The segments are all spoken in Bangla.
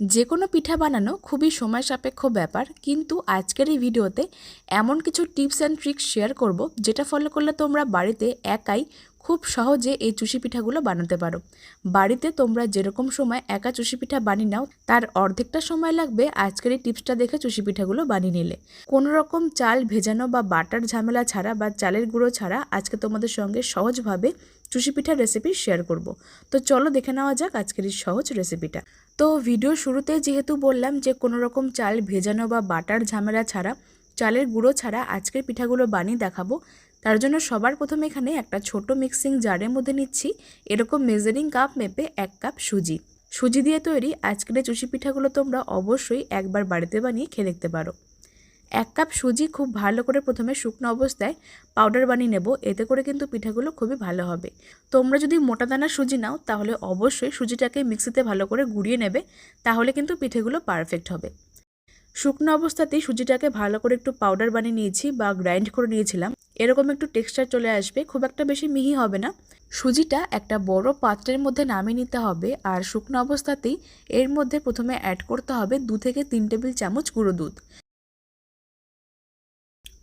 যে কোনো পিঠা বানানো খুবই সময় সাপেক্ষ ব্যাপার, কিন্তু আজকের এই ভিডিওতে এমন কিছু টিপস অ্যান্ড ট্রিক্স শেয়ার করব, যেটা ফলো করলে তোমরা বাড়িতে একাই খুব সহজে এই চুষি পিঠাগুলো বানাতে পারো। বাড়িতে তোমরা যেরকম সময় একা চুষি পিঠা বানিয়ে নাও, তার অর্ধেকটা সময় লাগবে আজকের এই টিপসটা দেখে চুষি পিঠাগুলো বানিয়ে নিলে। কোনো রকম চাল ভেজানো বা বাটার ঝামেলা ছাড়া বা চালের গুঁড়ো ছাড়া আজকে তোমাদের সঙ্গে সহজভাবে চুষি পিঠার রেসিপি শেয়ার করব। তো চলো দেখে নেওয়া যাক আজকের এই সহজ রেসিপিটা তো ভিডিও শুরুতে যেহেতু বললাম যে কোনো রকম চাল ভেজানো বা বাটার ঝামেলা ছাড়া, চালের গুঁড়ো ছাড়া আজকের পিঠাগুলো বানিয়ে দেখাবো, তার জন্য সবার প্রথমে এখানে একটা ছোট মিক্সিং জারের মধ্যে নিচ্ছি। এরকম মেজারিং কাপ মেপে এক কাপ সুজি। সুজি দিয়ে তৈরি আজকের চুষি পিঠাগুলো তোমরা অবশ্যই একবার বাড়িতে বানিয়ে খেয়ে দেখতে পারো। এক কাপ সুজি খুব ভালো করে প্রথমে শুকনো অবস্থায় পাউডার বানিয়ে নেব। এতে করে কিন্তু পিঠাগুলো খুবই ভালো হবে। তোমরা যদি মোটা দানা সুজি নাও, তাহলে অবশ্যই সুজিটাকে মিক্সিতে ভালো করে গুঁড়িয়ে নেবে, তাহলে কিন্তু পিঠেগুলো পারফেক্ট হবে। শুকনো অবস্থাতেই সুজিটাকে ভালো করে একটু পাউডার বানিয়ে নিয়েছি বা গ্রাইন্ড করে নিয়েছিলাম। এরকম একটু টেক্সচার চলে আসবে, খুব একটা বেশি মিহি হবে না। সুজিটা একটা বড় পাত্রের মধ্যে নামিয়ে নিতে হবে আর শুকনো অবস্থাতেই এর মধ্যে প্রথমে অ্যাড করতে হবে দু থেকে তিন টেবিল চামচ গুঁড়ো দুধ।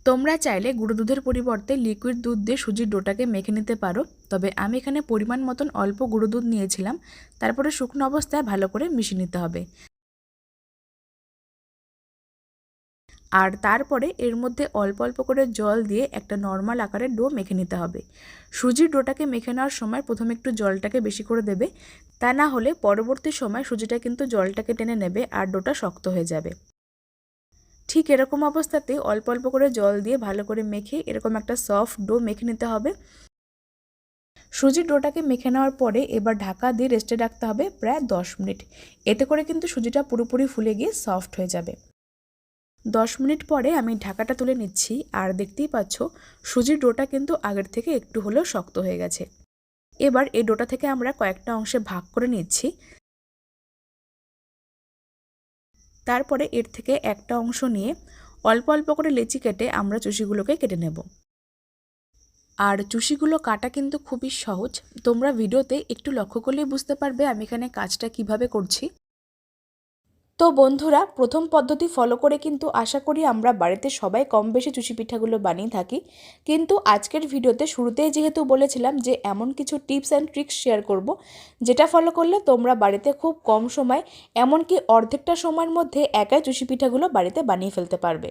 তোমরা চাইলে গুঁড়ো দুধের পরিবর্তে লিকুইড দুধ দিয়ে সুজির ডোটাকে মেখে নিতে পারো। তবে আমি এখানে পরিমাণ মতন অল্প গুঁড়ো দুধ নিয়েছিলাম। তারপরে শুকনো অবস্থায় ভালো করে মিশিয়ে নিতে হবে। আর তারপরে এর মধ্যে অল্প অল্প করে জল দিয়ে একটা নর্মাল আকারের ডো মেখে নিতে হবে। সুজির ডোটাকে মেখে নেওয়ার সময় প্রথমে একটু জলটাকে বেশি করে দেবে। তা না হলে পরবর্তী সময় সুজিটা কিন্তু জলটাকে টেনে নেবে আর ডোটা শক্ত হয়ে যাবে। ঠিক এরকম অবস্থাতে অল্প অল্প করে জল দিয়ে ভালো করে মেখে এরকম একটা সফট ডো মেখে নিতে হবে। সুজির ডোটাকে মেখে নেওয়ার পরে এবার ঢাকা দিয়ে রেস্টে রাখতে হবে প্রায় দশ মিনিট। এতে করে কিন্তু সুজিটা পুরোপুরি ফুলে গিয়ে সফট হয়ে যাবে। দশ মিনিট পরে আমি ঢাকাটা তুলে নিচ্ছি আর দেখতেই পাচ্ছ সুজির ডোটা কিন্তু আগের থেকে একটু হলেও শক্ত হয়ে গেছে। এবার এই ডোটা থেকে আমরা কয়েকটা অংশে ভাগ করে নিচ্ছি। তারপরে এর থেকে একটা অংশ নিয়ে অল্প অল্প করে লেচি কেটে আমরা চুষিগুলোকে কেটে নেব। আর চুষিগুলো কাটা কিন্তু খুবই সহজ। তোমরা ভিডিওতে একটু লক্ষ্য করলেই বুঝতে পারবে আমি এখানে কাজটা কীভাবে করছি। তো বন্ধুরা, প্রথম পদ্ধতি ফলো করে কিন্তু আশা করি আমরা বাড়িতে সবাই কম বেশি চুষি পিঠাগুলো বানিয়ে থাকি। কিন্তু আজকের ভিডিওতে শুরুতেই যেহেতু বলেছিলাম যে এমন কিছু টিপস অ্যান্ড ট্রিক্স শেয়ার করব, যেটা ফলো করলে তোমরা বাড়িতে খুব কম সময়, এমনকি অর্ধেকটা সময়ের মধ্যে একাই চুষি পিঠাগুলো বাড়িতে বানিয়ে ফেলতে পারবে।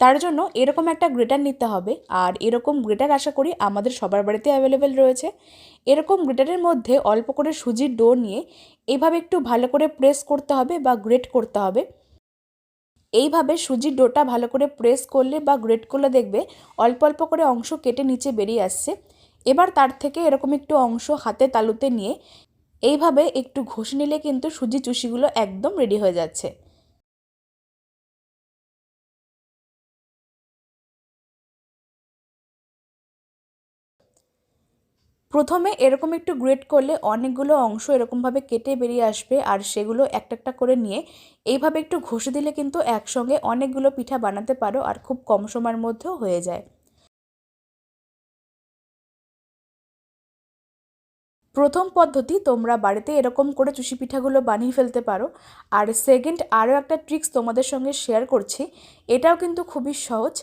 তার জন্য এরকম একটা গ্রেটার নিতে হবে। আর এরকম গ্রেটার আশা করি আমাদের সবার বাড়িতে অ্যাভেলেবেল রয়েছে। এরকম গ্রেটারের মধ্যে অল্প করে সুজির ডো নিয়ে এইভাবে একটু ভালো করে প্রেস করতে হবে বা গ্রেট করতে হবে। এইভাবে সুজির ডোটা ভালো করে প্রেস করলে বা গ্রেট করলে দেখবে অল্প অল্প করে অংশ কেটে নিচে বেরিয়ে আসছে। এবার তার থেকে এরকম একটু অংশ হাতে তালুতে নিয়ে এইভাবে একটু ঘষে নিলে কিন্তু সুজি চুষিগুলো একদম রেডি হয়ে যাচ্ছে। প্রথমে এরকম একটু গ্রেট করলে অনেকগুলো অংশ এরকমভাবে কেটে বেরিয়ে আসবে আর সেগুলো একটা একটা করে নিয়ে এইভাবে একটু ঘষে দিলে কিন্তু একসঙ্গে অনেকগুলো পিঠা বানাতে পারো আর খুব কম সময়ের মধ্যেও হয়ে যায়। প্রথম পদ্ধতি তোমরা বাড়িতে এরকম করে চুষি পিঠাগুলো বানিয়ে ফেলতে পারো। আর সেকেন্ড আরও একটা ট্রিক্স তোমাদের সঙ্গে শেয়ার করছি, এটাও কিন্তু খুবই সহজ।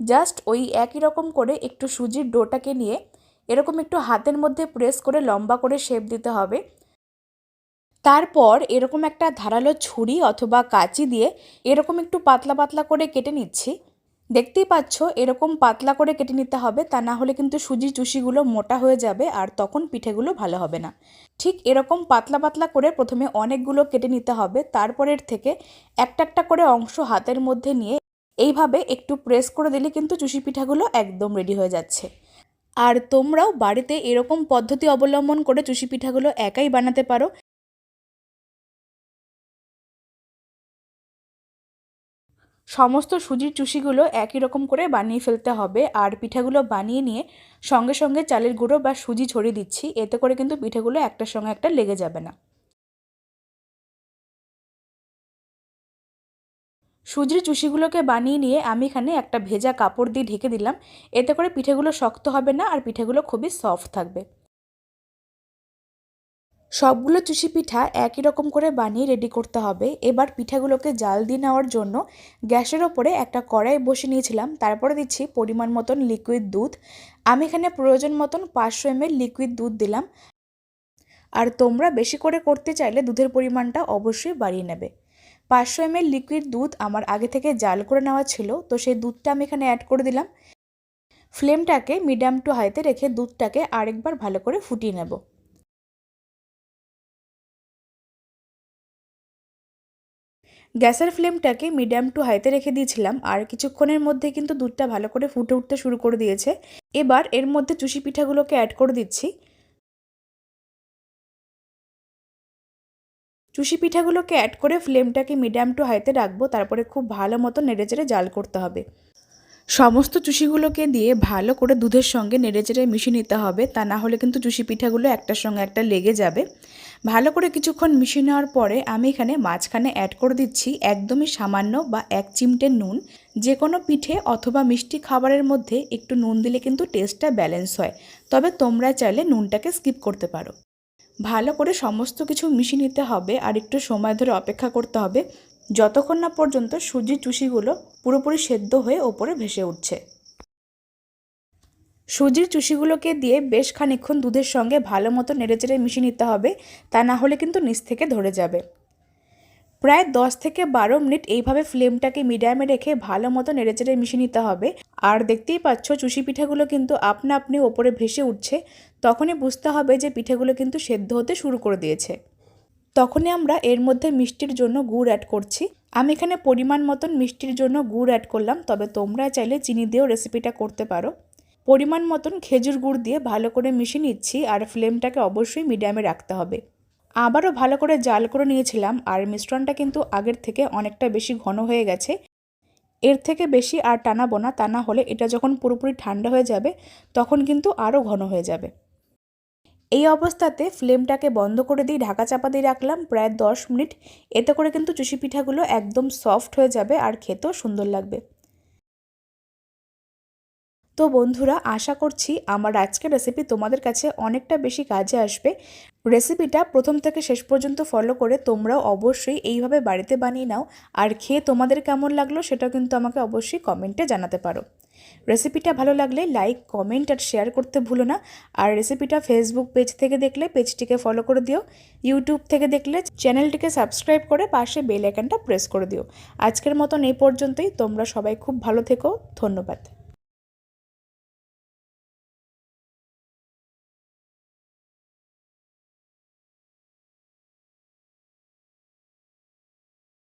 জাস্ট ওই একই রকম করে একটু সুজির ডোটাকে নিয়ে এরকম একটু হাতের মধ্যে প্রেস করে লম্বা করে শেপ দিতে হবে। তারপর এরকম একটা ধারালো ছুরি অথবা কাঁচি দিয়ে এরকম একটু পাতলা পাতলা করে কেটে নিচ্ছি। দেখতেই পাচ্ছ এরকম পাতলা করে কেটে নিতে হবে, তা না হলে কিন্তু সুজি চুষিগুলো মোটা হয়ে যাবে আর তখন পিঠেগুলো ভালো হবে না। ঠিক এরকম পাতলা পাতলা করে প্রথমে অনেকগুলো কেটে নিতে হবে, তারপরের থেকে একটা একটা করে অংশ হাতের মধ্যে নিয়ে এইভাবে একটু প্রেস করে দিলে কিন্তু চুষি পিঠাগুলো একদম রেডি হয়ে যাচ্ছে। আর তোমরাও বাড়িতে এরকম পদ্ধতি অবলম্বন করে চুষি পিঠাগুলো একাই বানাতে পারো। সমস্ত সুজির চুষিগুলো একই রকম করে বানিয়ে ফেলতে হবে। আর পিঠাগুলো বানিয়ে নিয়ে সঙ্গে সঙ্গে চালের গুঁড়ো বা সুজি ছড়িয়ে দিচ্ছি। এতে করে কিন্তু পিঠাগুলো একটার সঙ্গে একটা লেগে যাবে না। সুজির চুষিগুলোকে বানিয়ে নিয়ে আমি এখানে একটা ভেজা কাপড় দিয়ে ঢেকে দিলাম। এতে করে পিঠেগুলো শক্ত হবে না আর পিঠেগুলো খুবই সফট থাকবে। সবগুলো চুষি পিঠা একই রকম করে বানিয়ে রেডি করতে হবে। এবার পিঠাগুলোকে জাল দিয়ে নেওয়ার জন্য গ্যাসের ওপরে একটা কড়াই বসে নিয়েছিলাম। তারপরে দিচ্ছি পরিমাণ মতন লিকুইড দুধ। আমি এখানে প্রয়োজন মতন পাঁচশো এমএল লিকুইড দুধ দিলাম। আর তোমরা বেশি করে করতে চাইলে দুধের পরিমাণটা অবশ্যই বাড়িয়ে নেবে। পাঁচশো এমএল লিকুইড দুধ আমার আগে থেকে জাল করে নেওয়া ছিল, তো সেই দুধটা আমি এখানে অ্যাড করে দিলাম। ফ্লেমটাকে মিডিয়াম টু হাইতে রেখে দুধটাকে আরেকবার ভালো করে ফুটিয়ে নেব। গ্যাসের ফ্লেমটাকে মিডিয়াম টু হাইতে রেখে দিয়েছিলাম, আর কিছুক্ষণের মধ্যে কিন্তু দুধটা ভালো করে ফুটে উঠতে শুরু করে দিয়েছে। এবার এর মধ্যে চুষি পিঠাগুলোকে অ্যাড করে দিচ্ছি। চুষি পিঠাগুলোকে অ্যাড করে ফ্লেমটাকে মিডিয়াম টু হাইতে রাখব, তারপরে খুব ভালো মতো নেড়েচেড়ে জাল করতে হবে। সমস্ত চুষিগুলোকে দিয়ে ভালো করে দুধের সঙ্গে নেড়েচেড়ে মিশিয়ে নিতে হবে, তা না হলে কিন্তু চুষি পিঠাগুলো একটার সঙ্গে একটা লেগে যাবে। ভালো করে কিছুক্ষণ মিশিয়ে নেওয়ার পরে আমি এখানে মাঝখানে অ্যাড করে দিচ্ছি একদমই সামান্য বা এক চিমটে নুন যে কোনো পিঠে অথবা মিষ্টি খাবারের মধ্যে একটু নুন দিলে কিন্তু টেস্টটা ব্যালেন্স হয়। তবে তোমরা চাইলে নুনটাকে স্কিপ করতে পারো। ভালো করে সমস্ত কিছু মিশিয়ে নিতে হবে আর একটু সময় ধরে অপেক্ষা করতে হবে। যতক্ষণ না পর্যন্ত সুজির চুষিগুলো পুরোপুরি সেদ্ধ হয়ে ওপরে ভেসে উঠছে। সুজির চুষিগুলোকে দিয়ে বেশ খানিক্ষণ দুধের সঙ্গে ভালো মতো নেড়েচেড়ে মিশিয়ে নিতে হবে। তা না হলে কিন্তু নিচ থেকে ধরে যাবে। প্রায় দশ থেকে বারো মিনিট এইভাবে ফ্লেমটাকে মিডিয়ামে রেখে ভালো মতো নেড়েচেড়ে মিশিয়ে নিতে হবে। আর দেখতেই পাচ্ছ, চুষি পিঠাগুলো কিন্তু আপনা আপনি ওপরে ভেসে উঠছে। তখনই বুঝতে হবে যে পিঠেগুলো কিন্তু সেদ্ধ হতে শুরু করে দিয়েছে। তখনই আমরা এর মধ্যে মিষ্টির জন্য গুড় অ্যাড করছি। আমি এখানে পরিমাণ মতন মিষ্টির জন্য গুড় অ্যাড করলাম, তবে তোমরা চাইলে চিনি দিয়েও রেসিপিটা করতে পারো। পরিমাণ মতন খেজুর গুড় দিয়ে ভালো করে মিশিয়ে নিচ্ছি, আর ফ্লেমটাকে অবশ্যই মিডিয়ামে রাখতে হবে। আবারও ভালো করে জাল করে নিয়েছিলাম আর মিশ্রণটা কিন্তু আগের থেকে অনেকটা বেশি ঘন হয়ে গেছে। এর থেকে বেশি আর টানাবো না, তা না হলে এটা যখন পুরোপুরি ঠান্ডা হয়ে যাবে, তখন কিন্তু আরও ঘন হয়ে যাবে। এই অবস্থাতে ফ্লেমটাকে বন্ধ করে দিয়ে ঢাকা চাপা দিয়ে রাখলাম প্রায় দশ মিনিট। এতে করে কিন্তু চুষি পিঠাগুলো একদম সফট হয়ে যাবে আর খেতেও সুন্দর লাগবে। তো বন্ধুরা, আশা করছি আমার আজকের রেসিপি তোমাদের কাছে অনেকটা বেশি কাজে আসবে। রেসিপিটা প্রথম থেকে শেষ পর্যন্ত ফলো করে তোমরাও অবশ্যই এইভাবে বাড়িতে বানিয়ে নাও। আর খেয়ে তোমাদের কেমন লাগল সেটা কিন্তু আমাকে অবশ্যই কমেন্টে জানাতে পারো। রেসিপিটা ভালো লাগলে লাইক কমেন্ট আর শেয়ার করতে ভুলো না। আর রেসিপিটা ফেসবুক পেজ থেকে দেখলে পেজটিকে ফলো করে দিও। ইউটিউব থেকে দেখলে চ্যানেলটিকে সাবস্ক্রাইব করে পাশে বেল আইকনটা প্রেস করে দিও। আজকের মতন এই পর্যন্তই। তোমরা সবাই খুব ভালো থেকো। ধন্যবাদ।